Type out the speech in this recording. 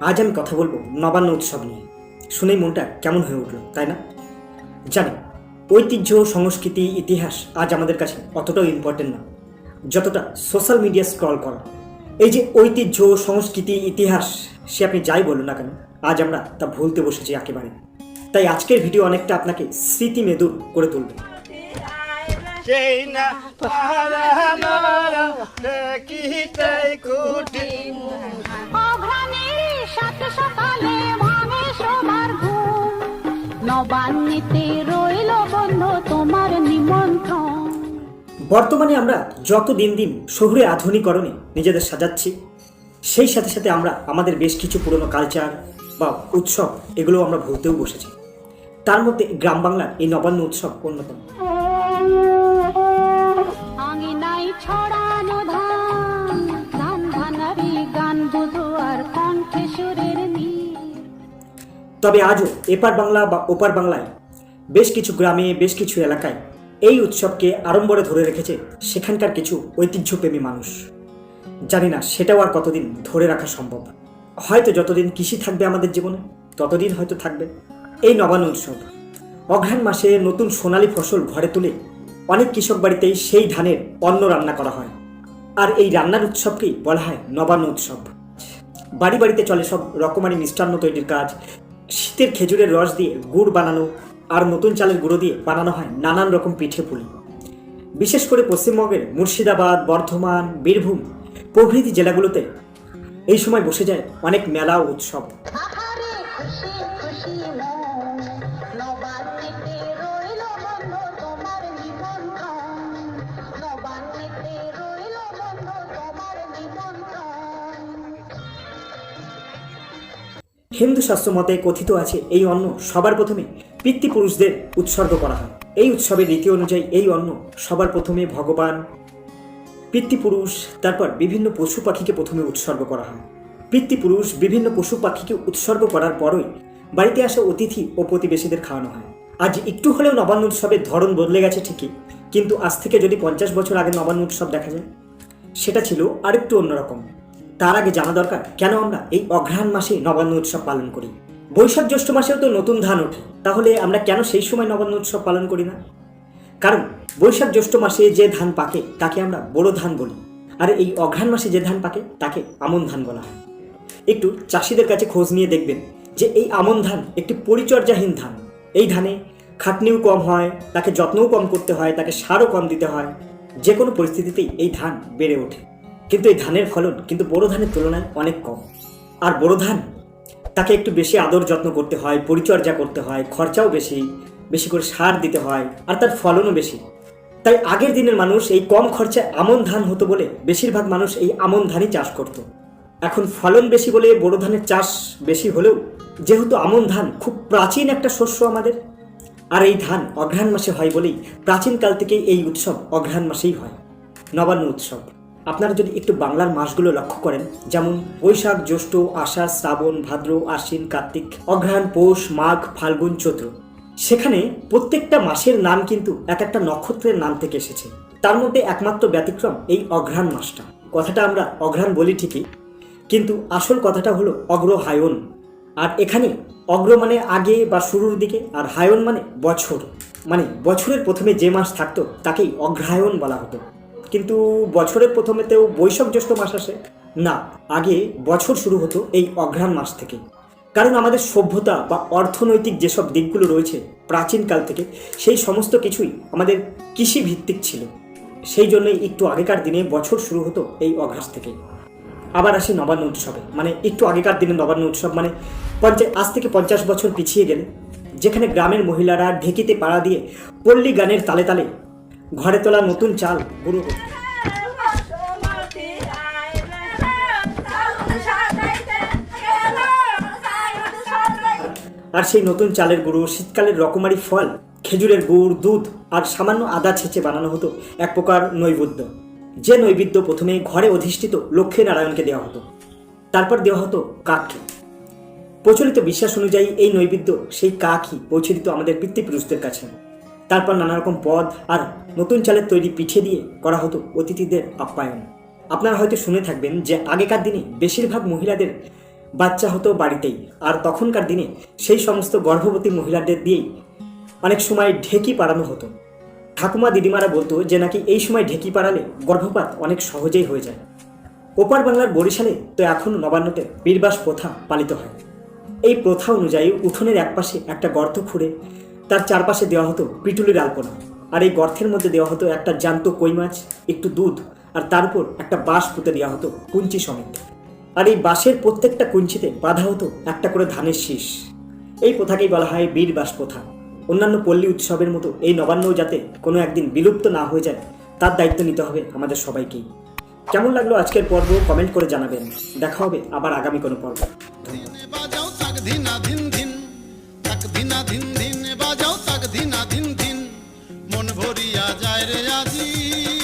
আজ আমি কথা বলব নবান্ন উৎসব নিয়ে। শুনেই মনটা কেমন হয়ে উঠল, তাই না? জানি, ঐতিহ্য, সংস্কৃতি, ইতিহাস আজ আমাদের কাছে অতটাও ইম্পর্টেন্ট না। যতটা সোশ্যাল মিডিয়া স্ক্রল করা। এই যে ঐতিহ্য, সংস্কৃতি, ইতিহাস, সে আপনি যাই বলুন না কেন, আজ আমরা তা ভুলতে বসেছি একেবারে। তাই আজকের ভিডিও অনেকটা আপনাকে স্মৃতি মেদুর করে তুলবে। সকালে ভাঙে সবার ঘুম। নবান্নিতে রইল তোমার নিমন্ত্রণ। বর্তমানে আমরা যত দিন দিন শহুরে আধুনিকরণে নিজেদের সাজাচ্ছি, সেই সাথে সাথে আমরা আমাদের বেশ কিছু পুরনো কালচার বা উৎসব এগুলো আমরা ভুলতেও বসেছি। তার মধ্যে গ্রাম বাংলার এই নবান্ন উৎসব অন্যতম। তবে আজও এপার বাংলা বা ওপার বাংলায় বেশ কিছু গ্রামে, বেশ কিছু এলাকায় এই উৎসবকে আড়ম্বরে ধরে রেখেছে সেখানকার কিছু ঐতিহ্যপ্রেমী মানুষ। জানি না সেটাও আর কতদিন ধরে রাখা সম্ভব। হয়তো যতদিন কৃষি থাকবে আমাদের জীবনে, ততদিন হয়তো থাকবে। এই নবান্ন উৎসব, অঘ্রাণ মাসে নতুন সোনালী ফসল ঘরে তুলে অনেক কৃষক বাড়িতেই সেই ধানের অন্ন রান্না করা হয়। আর এই রান্নার উৎসবকেই বলা হয় নবান্ন উৎসব। বাড়ি বাড়িতে চলে সব রকমারি মিষ্টান্ন তৈরির কাজ শীতের খেজুরের রস দিয়ে গুড় বানানো আর নতুন চালের গুঁড়ো দিয়ে বানানো হয় নানান রকম পিঠে পুলি। বিশেষ করে পশ্চিমবঙ্গের মুর্শিদাবাদ, বর্ধমান, বীরভূম প্রভৃতি জেলাগুলোতে এই সময় বসে যায় অনেক মেলা উৎসব। রইল তোমার নিমন্ত্রণ হিন্দু শাস্ত্র মতে কথিত আছে, এই অন্ন সবার প্রথমে পিতৃপুরুষদের উৎসর্গ করা হয়। এই উৎসবের রীতি অনুযায়ী এই অন্ন সবার প্রথমে ভগবান, পিতৃপুরুষ, তারপর বিভিন্ন পশু পাখিকে প্রথমে উৎসর্গ করা হয়। পিতৃপুরুষ বিভিন্ন পশু পাখিকে উৎসর্গ করার পরই বাড়িতে আসা অতিথি ও প্রতিবেশীদের খাওয়ানো হয়। আজ একটু হলেও নবান্ন উৎসবের ধরন বদলে গেছে ঠিকই, কিন্তু আজ থেকে যদি পঞ্চাশ বছর আগে নবান্ন উৎসব দেখা যায়, সেটা ছিল আরেকটু অন্যরকম। তার আগে জানা দরকার কেন আমরা এই অঘ্রাণ মাসে নবান্ন উৎসব পালন করি? বৈশাখ জ্যৈষ্ঠ মাসেও তো নতুন ধান ওঠে। তাহলে আমরা কেন সেই সময় নবান্ন উৎসব পালন করি না? কারণ বৈশাখ জ্যৈষ্ঠ মাসে যে ধান পাকে, তাকে আমরা বড় ধান বলি। আর এই অঘ্রাণ মাসে যে ধান পাকে, তাকে আমন ধান বলা হয়। একটু চাষিদের কাছে খোঁজ নিয়ে দেখবেন যে এই আমন ধান একটি পরিচর্যাহীন ধান। এই ধানে খাটনিও কম হয়, তাকে যত্নও কম করতে হয়, তাকে সারও কম দিতে হয়। যে কোনো পরিস্থিতিতেই এই ধান বেড়ে ওঠে। কিন্তু এই ধানের ফলন কিন্তু বড় ধানের তুলনায় অনেক কম। আর বড় ধান, তাকে একটু বেশি আদর যত্ন করতে হয়, পরিচর্যা করতে হয়, খরচাও বেশি বেশি করে সার দিতে হয়, আর তার ফলনও বেশি। তাই আগের দিনের মানুষ এই কম খরচায় আমন ধান হতো বলে বেশিরভাগ মানুষ এই আমন ধানই চাষ করত। এখন ফলন বেশি বলে বড় ধানের চাষ বেশি হলেও যেহেতু আমন ধান খুব প্রাচীন একটা শস্য আমাদের, আর এই ধান অঘ্রাণ মাসে হয় বলেই প্রাচীনকাল থেকেই এই উৎসব অঘ্রাণ মাসেই হয়, নবান্ন উৎসব। আপনারা যদি একটু বাংলার মাসগুলো লক্ষ্য করেন, যেমন বৈশাখ, জ্যৈষ্ঠ, আষাঢ়, শ্রাবণ, ভাদ্র, আশ্বিন, কার্তিক, অঘ্রাণ, পৌষ, মাঘ, ফাল্গুন, চৈত্র। সেখানে প্রত্যেকটা মাসের নাম কিন্তু এক একটা নক্ষত্রের নাম থেকে এসেছে। তার মধ্যে একমাত্র ব্যতিক্রম এই অঘ্রাণ মাসটা। কথাটা আমরা অঘ্রাণ বলি ঠিকই, কিন্তু আসল কথাটা হলো অগ্রহায়ণ। আর এখানে অগ্র মানে আগে বা শুরুর দিকে, আর হায়ন মানে বছর। মানে বছরের প্রথমে যে মাস থাকতো, তাকেই অগ্রহায়ণ বলা হতো। কিন্তু বছরের প্রথমেতেও বৈশাখ জ্যৈষ্ঠ মাস আসে। না, আগে বছর শুরু হতো এই অঘ্রাণ মাস থেকে। কারণ আমাদের সভ্যতা বা অর্থনৈতিক যেসব দিকগুলো রয়েছে প্রাচীনকাল থেকে, সেই সমস্ত কিছুই আমাদের কৃষি ভিত্তিক ছিল। সেই জন্যই একটু আগেকার দিনে বছর শুরু হতো এই অঘাস থেকে। আবার আসি নবান্ন উৎসবে। মানে একটু আগেকার দিনে নবান্ন উৎসব মানে পঞ্চাশ আজ থেকে পঞ্চাশ বছর পিছিয়ে গেলে, যেখানে গ্রামের মহিলারা ঢেকিতে পাড়া দিয়ে পল্লী গানের তালে তালে ঘরে তোলা নতুন চাল করত। আর সেই নতুন চালের গুঁড়ো শীতকালের রকমারি ফল, খেজুরের গুড়, দুধ আর সামান্য আদা ছেঁচে বানানো হতো এক প্রকার নৈবেদ্য। যে নৈবেদ্য প্রথমে ঘরে অধিষ্ঠিত লক্ষ্মী নারায়ণকে দেওয়া হতো। তারপর দেওয়া হতো কাককে। প্রচলিত বিশ্বাস অনুযায়ী এই নৈবেদ্য সেই কাকই পৌঁছে দিত আমাদের পিতৃপুরুষদের কাছে। তারপর নানা রকম পদ আর নতুন চালের তৈরি পিঠে দিয়ে করা হতো অতিথিদের আপ্যায়ন। আপনারা হয়তো শুনে থাকবেন যে আগেকার দিনে বেশিরভাগ মহিলাদের বাচ্চা হতো বাড়িতেই আর তখনকার দিনে সেই সমস্ত গর্ভবতী মহিলাদের দিয়েই অনেক সময় ঢেকি পাড়ানো হতো। ঠাকুমা দিদিমারা বলতো যে নাকি এই সময় ঢেকি পাড়ালে গর্ভপাত অনেক সহজেই হয়ে যায়। ওপার বাংলার বরিশালে তো এখন নবান্নতে বীরবাস প্রথা পালিত হয়। এই প্রথা অনুযায়ী উঠোনের একপাশে একটা গর্ত খুঁড়ে তার চারপাশে দেওয়া হতো পিটুলির আলপনা আর এই গর্তের মধ্যে দেওয়া হতো একটা জ্যান্ত কই মাছ, একটু দুধ, আর তার উপর একটা বাঁশ পুঁতে দেওয়া হতো কুঞ্চি সমেত। আর এই বাঁশের প্রত্যেকটা কুঞ্চিতে বাঁধা হতো একটা করে ধানের শীষ। এই প্রথাকেই বলা হয় বীরবাস প্রথা। অন্যান্য পল্লী উৎসবের মতো এই নবান্নও যাতে কোনো একদিন বিলুপ্ত না হয়ে যায়, তার দায়িত্ব নিতে হবে আমাদের সবাইকেই। কেমন লাগল আজকের পর্ব, কমেন্ট করে জানাবেন। দেখা হবে আবার আগামী কোনো পর্ব। Thank you.